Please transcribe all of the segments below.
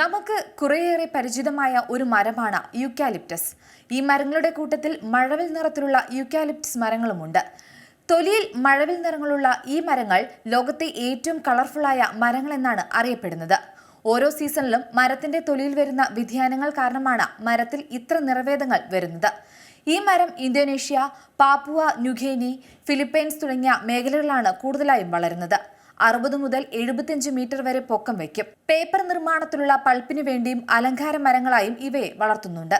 നമുക്ക് കുറേയേറെ പരിചിതമായ ഒരു മരമാണ് യൂക്കാലിപ്റ്റസ്. ഈ മരങ്ങളുടെ കൂട്ടത്തിൽ മഴവിൽ നിറത്തിലുള്ള യൂക്കാലിപ്റ്റസ് മരങ്ങളുമുണ്ട്. തൊലിയിൽ മഴവിൽ നിറങ്ങളുള്ള ഈ മരങ്ങൾ ലോകത്തെ ഏറ്റവും കളർഫുള്ളായ മരങ്ങളെന്നാണ് അറിയപ്പെടുന്നത്. ഓരോ സീസണിലും മരത്തിന്റെ തൊലിയിൽ വരുന്ന വ്യതിയാനങ്ങൾ കാരണമാണ് മരത്തിൽ ഇത്ര നിറവേദങ്ങൾ വരുന്നത്. ഈ മരം ഇന്തോനേഷ്യ പാപ്പുവ ന്യൂഗേനി ഫിലിപ്പൈൻസ് തുടങ്ങിയ മേഖലകളിലാണ് കൂടുതലായും വളരുന്നത്. അറുപത് മുതൽ എഴുപത്തിയഞ്ച് മീറ്റർ വരെ പൊക്കം വയ്ക്കും. പേപ്പർ നിർമ്മാണത്തിലുള്ള പൾപ്പിന് വേണ്ടിയും അലങ്കാര മരങ്ങളായും ഇവയെ വളർത്തുന്നുണ്ട്.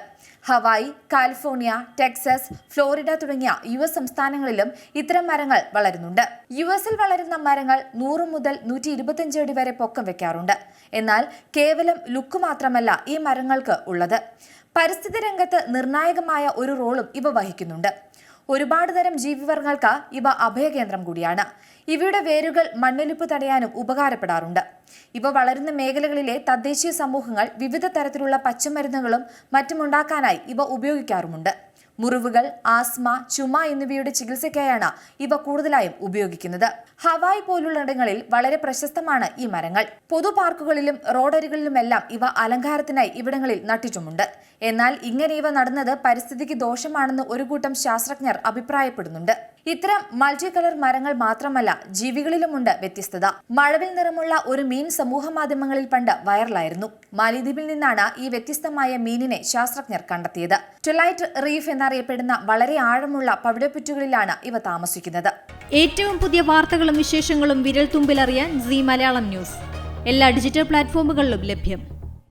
ഹവായി കാലിഫോർണിയ ടെക്സസ് ഫ്ലോറിഡ തുടങ്ങിയ യു എസ് സംസ്ഥാനങ്ങളിലും ഇത്തരം മരങ്ങൾ വളരുന്നുണ്ട്. യു എസിൽ വളരുന്ന മരങ്ങൾ നൂറ് മുതൽ നൂറ്റി ഇരുപത്തിയഞ്ച് അടി വരെ പൊക്കം വെക്കാറുണ്ട് എന്നാൽ കേവലം ലുക്ക് മാത്രമല്ല ഈ മരങ്ങൾക്ക് ഉള്ളത്. പരിസ്ഥിതി രംഗത്ത് നിർണായകമായ ഒരു റോളും ഇവ വഹിക്കുന്നുണ്ട്. ഒരുപാട് തരം ജീവിവർഗങ്ങൾക്ക് ഇവ അഭയകേന്ദ്രം കൂടിയാണ്. ഇവയുടെ വേരുകൾ മണ്ണൊലിപ്പ് തടയാനും ഉപകാരപ്പെടാറുണ്ട്. ഇവ വളരുന്ന മേഖലകളിലെ തദ്ദേശീയ സമൂഹങ്ങൾ വിവിധ തരത്തിലുള്ള പച്ചമരുന്നുകളും മറ്റുമുണ്ടാക്കാനായി ഇവ ഉപയോഗിക്കാറുമുണ്ട്. മുറിവുകൾ ആസ്മ ചുമ എന്നിവയുടെ ചികിത്സയ്ക്കായാണ് ഇവ കൂടുതലായും ഉപയോഗിക്കുന്നത്. ഹവായ് പോലുള്ളിടങ്ങളിൽ വളരെ പ്രശസ്തമാണ് ഈ മരങ്ങൾ. പൊതു പാർക്കുകളിലും റോഡരികളിലുമെല്ലാം ഇവ അലങ്കാരത്തിനായി ഇവിടങ്ങളിൽ നട്ടിട്ടുമുണ്ട്. എന്നാൽ ഇങ്ങനെ ഇവ നടുന്നത് പരിസ്ഥിതിക്ക് ദോഷമാണെന്ന് ഒരു കൂട്ടം ശാസ്ത്രജ്ഞർ അഭിപ്രായപ്പെടുന്നുണ്ട്. ഇത്തരം മൾട്ടി കളർ മരങ്ങൾ മാത്രമല്ല ജീവികളിലുമുണ്ട് വ്യത്യസ്തത. മഴവിൽ നിറമുള്ള ഒരു മീൻ സമൂഹ മാധ്യമങ്ങളിൽ പണ്ട് വൈറലായിരുന്നു. മാലിദ്വീപിൽ നിന്നാണ് ഈ വ്യത്യസ്തമായ മീനിനെ ശാസ്ത്രജ്ഞർ കണ്ടെത്തിയത്. ട്വലൈറ്റ് റീഫ് എന്നറിയപ്പെടുന്ന വളരെ ആഴമുള്ള പവിഴപ്പുറ്റുകളിലാണ് ഇവ താമസിക്കുന്നത്. ഏറ്റവും പുതിയ വാർത്തകളും വിശേഷങ്ങളും വിരൽ തുമ്പിലറിയാൻ സി മലയാളം ന്യൂസ്. എല്ലാ ഡിജിറ്റൽ പ്ലാറ്റ്ഫോമുകളിലും ലഭ്യം.